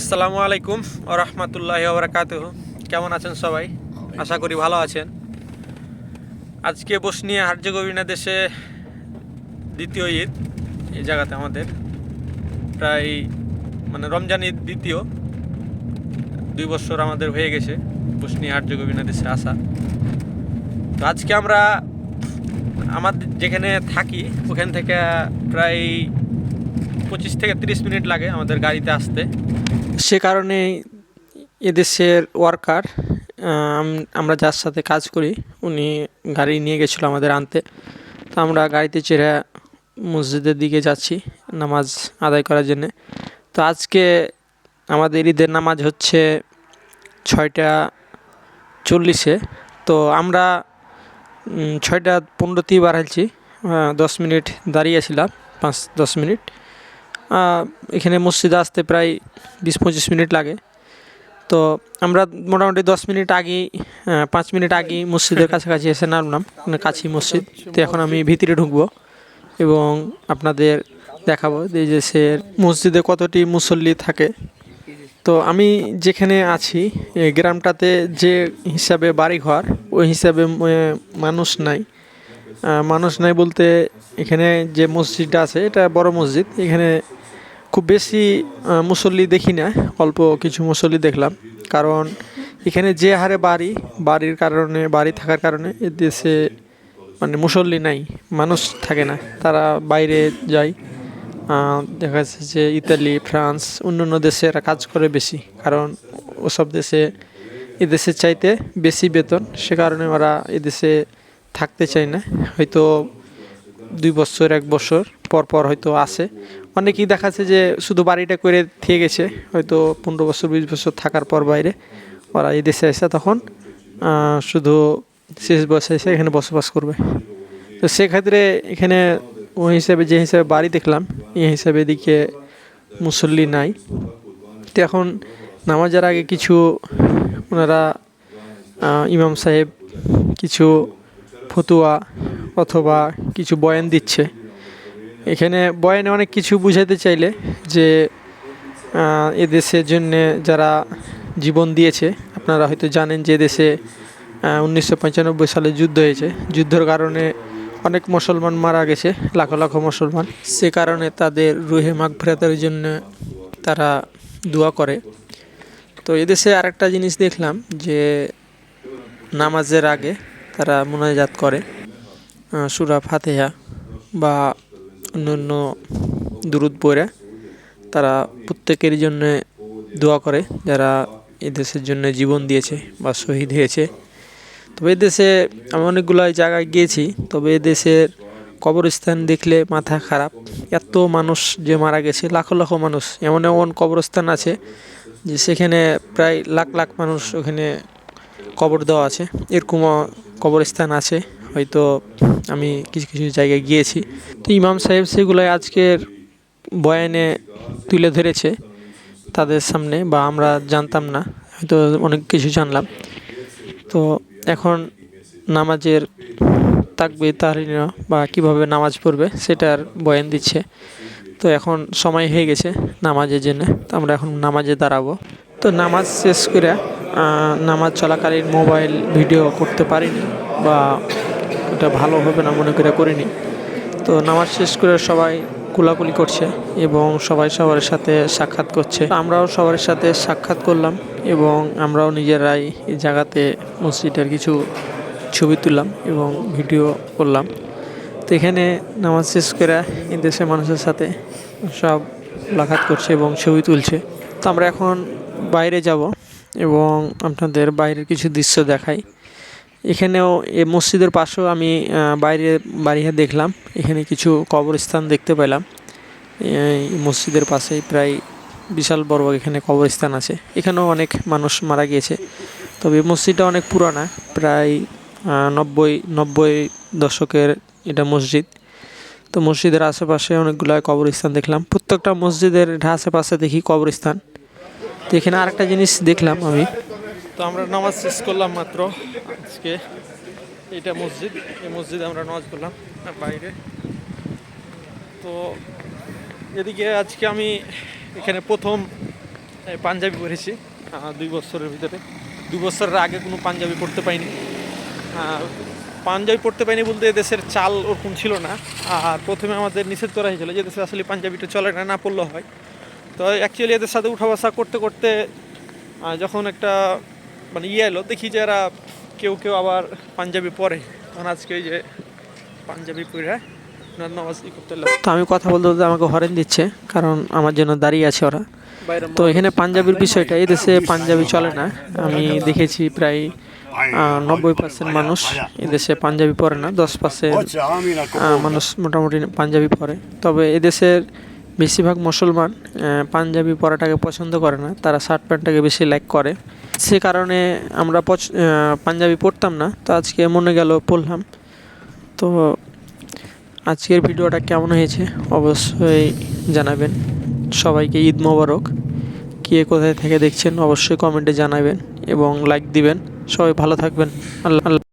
আসসালামু আলাইকুম রহমতুল্লাহ ওবরাকাত কেমন আছেন সবাই? আশা করি ভালো আছেন। আজকে বসনিয়া হার্জেগোভিনা দেশে দ্বিতীয় ঈদ এই জায়গাতে আমাদের। প্রায় মানে রমজান ঈদ দ্বিতীয়। দুই বছর আমাদের হয়ে গেছে বসনিয়া হার্জেগোভিনা দেশে আসা। তো আজকে আমরা আমাদের যেখানে থাকি, ওখান থেকে প্রায় পঁচিশ থেকে তিরিশ মিনিট লাগে আমাদের গাড়িতে আসতে। সে কারণে এদেশের ওয়ার্কার আমরা যার সাথে কাজ করি, উনি গাড়ি নিয়ে গেছিল আমাদের আনতে। তো আমরা গাড়িতে চেড়ে মসজিদের দিকে যাচ্ছি নামাজ আদায় করার জন্যে। তো আজকে আমাদের ঈদের নামাজ হচ্ছে ছয়টা চল্লিশে। তো আমরা ছয়টা পনেরোতেই বাড়াইছি দশ মিনিট দাঁড়িয়েছিলাম পাঁচ দশ মিনিট। এখানে মসজিদে আসতে প্রায় বিশ পঁচিশ মিনিট লাগে। তো আমরা মোটামুটি দশ মিনিট আগেই পাঁচ মিনিট আগেই মসজিদের কাছাকাছি এসে নামলাম মানে কাছেই মসজিদ। তো এখন আমি ভিতরে ঢুকবো এবং আপনাদের দেখাবো যে যে সে মসজিদে কতটি মুসল্লি থাকে। তো আমি যেখানে আছি গ্রামটাতে যে হিসাবে বাড়িঘর, ওই হিসাবে মানুষ নাই। মানুষ নাই বলতে এখানে যে মসজিদটা আছে, এটা বড় মসজিদ। এখানে খুব বেশি মুসল্লি দেখি না, অল্প কিছু মুসল্লি দেখলাম। কারণ এখানে যে হারে বাড়ি, বাড়ির কারণে, বাড়ি থাকার কারণে এ দেশে মানে মুসল্লি নাই, মানুষ থাকে না, তারা বাইরে যায়। দেখা যাচ্ছে যে ইতালি, ফ্রান্স, অন্যান্য দেশে এরা কাজ করে বেশি, কারণ ওসব দেশে এদেশের চাইতে বেশি বেতন, সে কারণে ওরা এদেশে থাকতে চায় না। হয়তো দুই বছর, এক বছর পর পর হয়তো আসে। অনেকেই দেখাচ্ছে যে শুধু বাড়িটা করে থেকে গেছে, হয়তো পনেরো বছর, বিশ বছর থাকার পর বাইরে। ওরা এই দেশে এসে তখন শুধু শেষ বয়সে এসে এখানে বসবাস করবে। তো সেক্ষেত্রে এখানে ওই হিসাবে, যে হিসাবে বাড়ি দেখলাম, এই হিসাবে এদিকে মুসল্লি নাই। তো এখন নামাজের আগে কিছু ওনারা ইমাম সাহেব কিছু ফতুয়া অথবা কিছু বয়ান দিচ্ছে। এখানে বয়ানে অনেক কিছু বুঝাতে চাইলে যে আহ, এ দেশের জন্যে যারা জীবন দিয়েছে আপনারা হয়তো জানেন যে দেশে উনিশশো পঁচানব্বই সালে যুদ্ধ হয়েছে। যুদ্ধের কারণে অনেক মুসলমান মারা গেছে লাখো লাখো মুসলমান। সে কারণে তাদের রুহে মাগফিরাতের জন্য তারা দোয়া করে। তো এদেশে আরেকটা জিনিস দেখলাম যে নামাজের আগে তারা মোনাজাত করে সুরা ফাতেহা বা অন্যান্য দুরুদ পড়ে, তারা প্রত্যেকের জন্য দোয়া করে, যারা এই দেশের জন্য জীবন দিয়েছে বা শহীদ হয়েছে। তবে দেশে আমি অনেকগুলো জায়গায় গিয়েছি, তবে দেশের কবরস্থান দেখলে মাথা খারাপ। এত মানুষ যে মারা গেছে, লাখো লাখো মানুষ। এমন এমন কবরস্থান আছে যে সেখানে প্রায় লাখ লাখ মানুষ ওখানে কবর দেওয়া আছে। এরকমও কবরস্থান আছে। হয়তো আমি কিছু কিছু জায়গায় গিয়েছি। তো ইমাম সাহেব সেগুলোই আজকের বয়ানে তুলে ধরেছে তাদের সামনে বা আমরা জানতাম না, হয়তো অনেক কিছু জানলাম। তো এখন নামাজের তাকবে তাহলিনা বা কীভাবে নামাজ পড়বে সেটার বয়ান দিচ্ছে। তো এখন সময় হয়ে গেছে নামাজের জন্য, তো আমরা এখন নামাজে দাঁড়াবো। তো নামাজ শেষ করে নামাজ চলাকালীন মোবাইল ভিডিও করতে পারিনি বা ওটা ভালো হবে না মনে করে করিনি। তো নামাজ শেষ করে সবাই কুলাকুলি করছে এবং সবাই সবার সাথে সাক্ষাৎ করছে। আমরাও সবার সাথে সাক্ষাৎ করলাম এবং আমরাও নিজেরাই এই জায়গাতে মসজিদের কিছু ছবি তুললাম এবং ভিডিও করলাম। তো এখানে নামাজ শেষ করে এই দেশের মানুষের সাথে সব লাখাত করছে এবং ছবি তুলছে। তো আমরা এখন বাইরে যাব এবং আপনাদের বাইরের কিছু দৃশ্য দেখাই। এখানেও এ মসজিদের পাশেও আমি বাইরে, বাড়িয়ে দেখলাম। এখানে কিছু কবরস্থান দেখতে পেলাম। এই মসজিদের পাশেই প্রায় বিশাল বড় এখানে কবরস্থান আছে। এখানেও অনেক মানুষ মারা গিয়েছে। তবে মসজিদটা অনেক পুরানা, প্রায় নব্বই নব্বই দশকের এটা মসজিদ। তো মসজিদের আশেপাশে অনেকগুলো কবরস্থান দেখলাম। প্রত্যেকটা মসজিদের আশেপাশে দেখি কবরস্থান। তো এখানে আরেকটা জিনিস দেখলাম আমি। তো আমরা নামাজ শেষ করলাম মাত্র। আজকে এটা মসজিদ, এই মসজিদে আমরা নজ করলাম বাইরে। তো এদিকে আজকে আমি এখানে প্রথম পাঞ্জাবি পরেছি দুই বছরের ভিতরে। দুই বছরের আগে কোনো পাঞ্জাবি পরতে পাইনি। পাঞ্জাবি পরতে পাইনি বলতে দেশের চাল ওরকম ছিল না। আর প্রথমে আমাদের নিষেধ করা হয়েছিল যে দেশে আসলে পাঞ্জাবিটা চলে না না পড়লেও হয়। তো অ্যাকচুয়ালি এদের সাথে উঠা বসা করতে করতে যখন একটা মানে ইয়ে এলো, দেখি যে এরা কেউ কেউ আবার পাঞ্জাবি পরে। তখন আজকে ওই যে পাঞ্জাবি পরে তো আমি কথা বলতে বলতে আমাকে হরেন দিচ্ছে কারণ আমার জন্য দাঁড়িয়ে আছে ওরা। তো এখানে পাঞ্জাবির বিষয়টা এই দেশে পাঞ্জাবি চলে না। আমি দেখেছি প্রায় নব্বই পার্সেন্ট মানুষ এদেশে পাঞ্জাবি পরে না দশ পার্সেন্ট মানুষ মোটামুটি পাঞ্জাবি পরে। তবে এদেশের বেশিরভাগ মুসলমান পাঞ্জাবি পরাটাকে পছন্দ করে না। তারা শার্ট প্যান্টটাকে বেশি লাইক করে। সে কারণে আমরা পাঞ্জাবি পড়তাম না। তো আজকে মনে গেল পড়লাম তো আজকের ভিডিওটা কেমন হয়েছে অবশ্যই জানাবেন। সবাইকে ঈদ মোবারক। কে কোথায় থেকে দেখছেন অবশ্যই কমেন্টে জানাবেন এবং লাইক দিবেন। সবাই ভালো থাকবেন। আল্লাহ